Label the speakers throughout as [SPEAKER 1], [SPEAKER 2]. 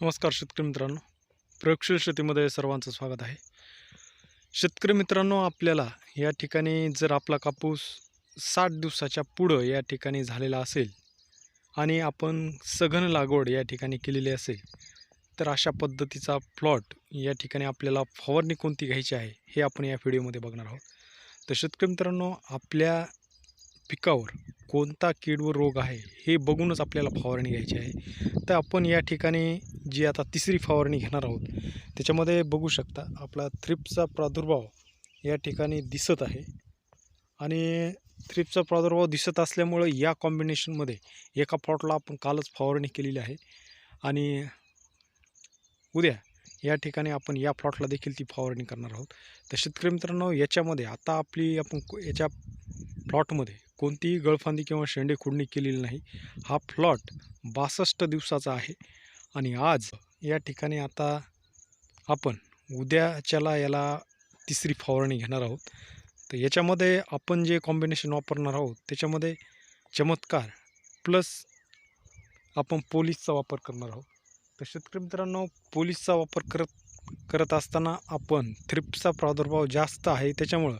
[SPEAKER 1] नमस्कार शेतकरी मित्रांनो. प्रयोगशील शेतीमध्ये सर्वांचं स्वागत आहे. शेतकरी मित्रांनो आपल्याला या ठिकाणी जर आपला कापूस साठ दिवसाच्या पुढं या ठिकाणी झालेला असेल आणि आपण सघन लागवड या ठिकाणी केलेली असेल तर अशा पद्धतीचा प्लॉट या ठिकाणी आपल्याला फवारणी कोणती घ्यायची आहे हे आपण या व्हिडिओमध्ये बघणार आहोत. तर शेतकरी मित्रांनो आपल्या पिकावर कोणता कीड व रोग आहे हे बघूनच आपल्याला फवारणी घ्यायची आहे. तर आपण या ठिकाणी जी आता तिसरी फवारणी घेणार आहोत त्याच्यामध्ये बघू शकता आपला थ्रिपचा प्रादुर्भाव या ठिकाणी दिसत आहे. आणि थ्रिपचा प्रादुर्भाव दिसत असल्यामुळं या कॉम्बिनेशनमध्ये एका प्लॉटला आपण कालच फवारणी केलेली आहे. आणि उद्या या ठिकाणी आपण या प्लॉटला देखील ती फवारणी करणार आहोत. तर शेतकरी मित्रांनो याच्यामध्ये आता आपली आपण याच्या प्लॉटमध्ये कोणतीही गळफांदी किंवा शेंडे खुडणी केलेली नाही. हा प्लॉट बासष्ट दिवसाचा आहे. आणि आज या ठिकाणी आता आपण उद्याच्याला याला तिसरी फवारणी घेणार आहोत. तर याच्यामध्ये आपण जे कॉम्बिनेशन वापरणार आहोत त्याच्यामध्ये चमत्कार प्लस आपण पोलीसचा वापर करणार आहोत. तर शेतकरी मित्रांनो पोलीसचा वापर करत करत असताना आपण थ्रिप्सचा प्रादुर्भाव जास्त आहे त्याच्यामुळं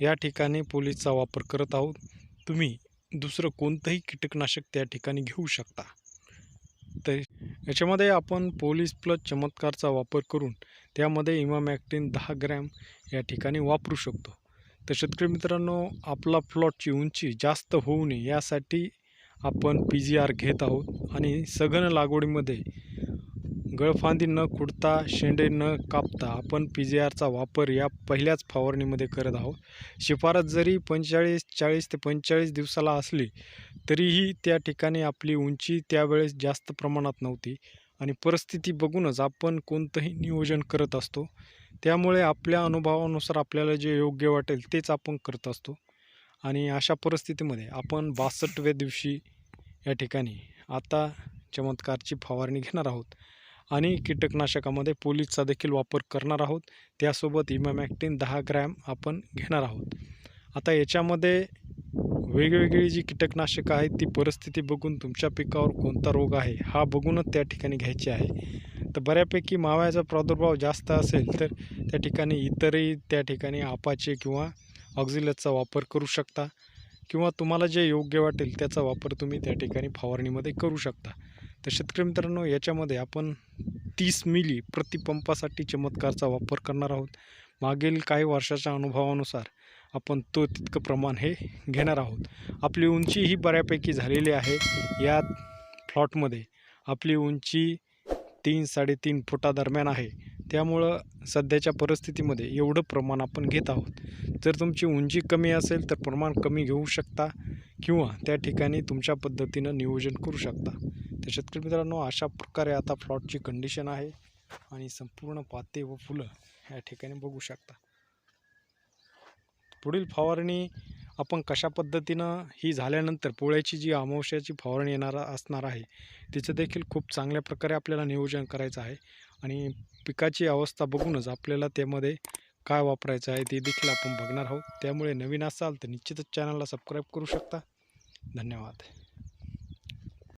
[SPEAKER 1] या ठिकाणी पोलीसचा वापर करत आहोत. तुम्ही दुसरं कोणतंही कीटकनाशक त्या ठिकाणी घेऊ शकता. तर याच्यामध्ये आपण पोलीस प्लस चमत्कारचा वापर करून त्यामध्ये इमामॅक्टिन दहा ग्रॅम या ठिकाणी वापरू शकतो. तर शेतकरी मित्रांनो आपला प्लॉटची उंची जास्त होऊ नये यासाठी आपण पी जी आर घेत आहोत आणि सघन लागवडीमध्ये गळफांदी न कुडता शेंडे न कापता आपण पी जी आरचा वापर या पहिल्याच फवारणीमध्ये करत आहोत. शिफारस जरी पंचेचाळीस चाळीस ते पंचेचाळीस दिवसाला असली तरीही त्या ठिकाणी आपली उंची त्यावेळेस जास्त प्रमाणात नव्हती. आणि परिस्थिती बघूनच आपण कोणतंही नियोजन करत असतो. त्यामुळे आपल्या अनुभवानुसार आपल्याला जे योग्य वाटेल तेच आपण करत असतो. आणि अशा परिस्थितीमध्ये आपण बासष्टव्या दिवशी या ठिकाणी आता चमत्कारची फवारणी घेणार आहोत. आणि कीटकनाशकामध्ये पोलीसचा देखील वापर करणार आहोत. त्यासोबत इमॅमॅक्टिन दहा ग्रॅम आपण घेणार आहोत. आता याच्यामध्ये वेगवेगळी जी कीटकनाशकं आहेत ती परिस्थिती बघून तुमच्या पिकावर कोणता रोग आहे हा बघूनच त्या ठिकाणी घ्यायची आहे. तर बऱ्यापैकी माव्याचा प्रादुर्भाव जास्त असेल तर त्या ठिकाणी इतरही त्या ठिकाणी आपाचे किंवा ऑक्झिलसचा वापर करू शकता किंवा तुम्हाला जे योग्य वाटेल त्याचा वापर तुम्ही त्या ठिकाणी फवारणीमध्ये करू शकता. तर शेतकरी मित्रांनो याच्यामध्ये आपण तीस मिली प्रतिपंपासाठी चमत्कारचा वापर करणार आहोत. मागील काही वर्षाच्या अनुभवानुसार आपण तो तितकं प्रमाण हे घेणार आहोत. आपली उंची ही बऱ्यापैकी झालेली आहे. या प्लॉटमध्ये आपली उंची तीन साडेतीन फुटादरम्यान आहे. त्यामुळं सध्याच्या परिस्थितीमध्ये एवढं प्रमाण आपण घेत आहोत. जर तुमची उंची कमी असेल तर प्रमाण कमी घेऊ शकता किंवा त्या ठिकाणी तुमच्या पद्धतीनं नियोजन करू शकता. तर शेतकरी मित्रांनो अशा प्रकारे आता प्लॉटची कंडिशन आहे आणि संपूर्ण पाते व फुलं या ठिकाणी बघू शकता. पुढील फवारणी आपण कशा पद्धतीनं ही झाल्यानंतर पोळ्याची जी अमावश्याची फवारणी येणार असणार आहे तिचं देखील खूप चांगल्या प्रकारे आपल्याला नियोजन करायचं आहे. आणि पिकाची अवस्था बघूनच आपल्याला त्यामध्ये काय वापरायचं आहे ते देखील आपण बघणार आहोत. त्यामुळे नवीन असाल तर निश्चितच चॅनलला सबस्क्राईब करू शकता. धन्यवाद.